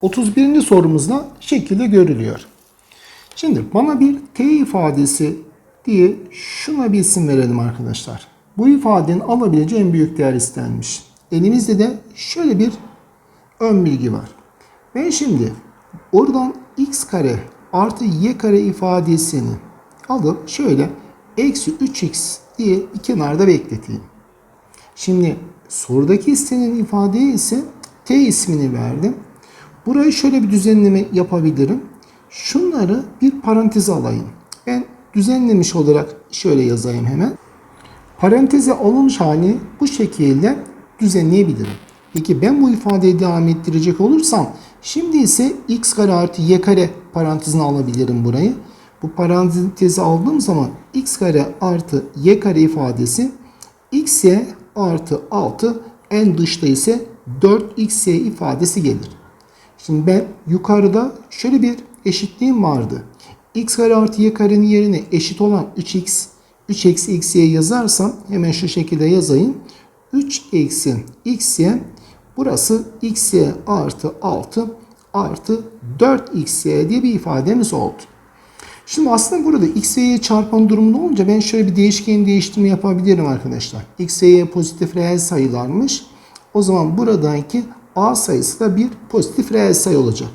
31. sorumuzda şekilde görülüyor. Şimdi bana bir t ifadesi diye şuna bir isim verelim arkadaşlar. Bu ifadenin alabileceği en büyük değer istenmiş. Elimizde de şöyle bir ön bilgi var. Ben şimdi oradan x kare artı y kare ifadesini alıp şöyle eksi 3x diye bir kenarda bekleteyim. Şimdi sorudaki istenen ifadeye ise t ismini verdim. Burayı şöyle bir düzenleme yapabilirim. Şunları bir paranteze alayım. Ben düzenlemiş olarak şöyle yazayım hemen. Paranteze alınmış hali bu şekilde düzenleyebilirim. Peki ben bu ifadeyi devam ettirecek olursam şimdi ise x kare artı y kare parantezine alabilirim burayı. Bu parantezi aldığım zaman x kare artı y kare ifadesi xy artı 6 en dışta ise 4xy ifadesi gelir. Şimdi ben yukarıda şöyle bir eşitliğim vardı. x kare artı y karenin yerine eşit olan 3x 3 eksi xy yazarsam hemen şu şekilde yazayım. 3 eksi xy burası xy artı 6 artı 4xy diye bir ifademiz oldu. Şimdi aslında burada x ve y çarpan durumunda olunca ben şöyle bir değişken değiştirme yapabilirim arkadaşlar. x ve y pozitif reel sayılarmış. O zaman buradaki a sayısı da bir pozitif reel sayı olacak.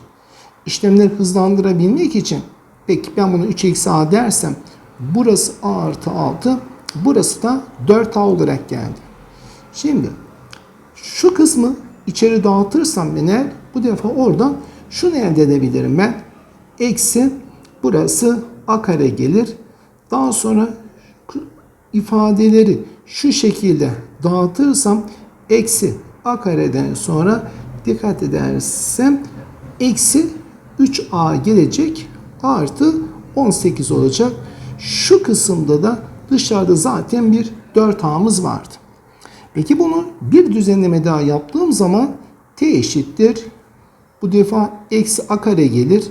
İşlemleri hızlandırabilmek için peki ben bunu 3 eksi a dersem burası a artı 6 burası da 4a olarak geldi. Şimdi şu kısmı içeri dağıtırsam ben eğer bu defa oradan şunu elde edebilirim ben. Eksi burası a kare gelir. Daha sonra ifadeleri şu şekilde dağıtırsam eksi a kareden sonra dikkat edersem eksi 3a gelecek artı 18 olacak. Şu kısımda da dışarıda zaten bir 4a'mız vardı. Peki bunu bir düzenleme daha yaptığım zaman t eşittir. Bu defa eksi a kare gelir.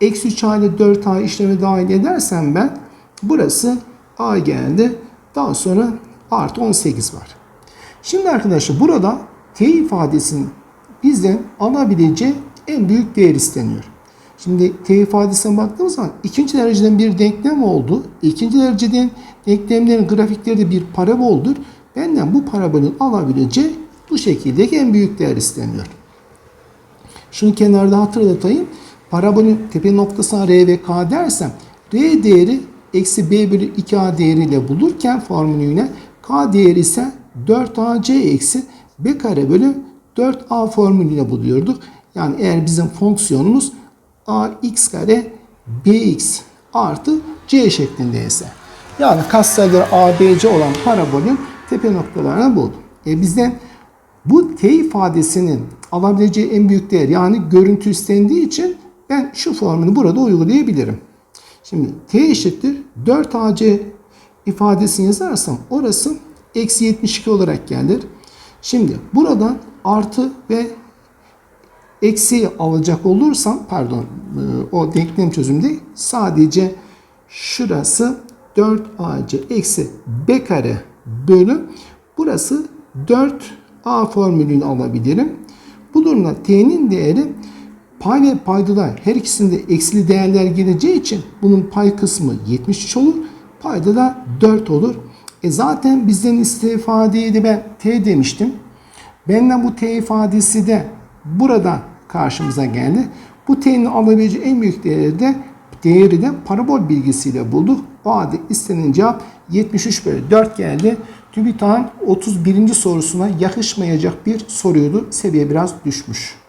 Eksi 3 a ile 4a işlemi dahil edersem ben burası a geldi. Daha sonra artı 18 var. Şimdi arkadaşlar burada t ifadesinin bizden alabileceği en büyük değer isteniyor. Şimdi t ifadesine baktığımız zaman ikinci dereceden bir denklem oldu. İkinci dereceden denklemlerin grafikleri de bir paraboldur. Benden bu parabolün alabileceği bu şekildeki en büyük değer isteniyor. Şunu kenarda hatırlatayım. Parabolün tepe noktasına r ve k dersem r değeri eksi b bölü 2a değeriyle bulurken formülüyle k değeri ise 4ac eksi b kare bölü 4a formülüyle buluyorduk. Yani eğer bizim fonksiyonumuz ax kare bx artı c şeklindeyse. Yani katsayıları abc olan parabolün tepe noktalarını buldum. E bizden bu t ifadesinin alabileceği en büyük değer yani görüntü istendiği için ben şu formülü burada uygulayabilirim. Şimdi t eşittir 4ac ifadesini yazarsam orası eksi 72 olarak gelir. Şimdi buradan artı ve eksi alacak olursam pardon e, o denklem çözümde sadece şurası 4ac eksi b kare bölü burası 4a formülünü alabilirim. Bu durumda t'nin değeri pay ve paydalar her ikisinde eksili değerler geleceği için bunun pay kısmı 73 olur. Payda da 4 olur. E zaten bizden iste ifadeyi de ben t demiştim. Benden bu t ifadesi de burada karşımıza geldi. Bu t'nin alabileceği en büyük değeri de değeri de parabol bilgisiyle bulduk. O halde istenen cevap 73 bölü 4 geldi. TÜBİTAK'ın 31. sorusuna yakışmayacak bir soruydu. Seviye biraz düşmüş.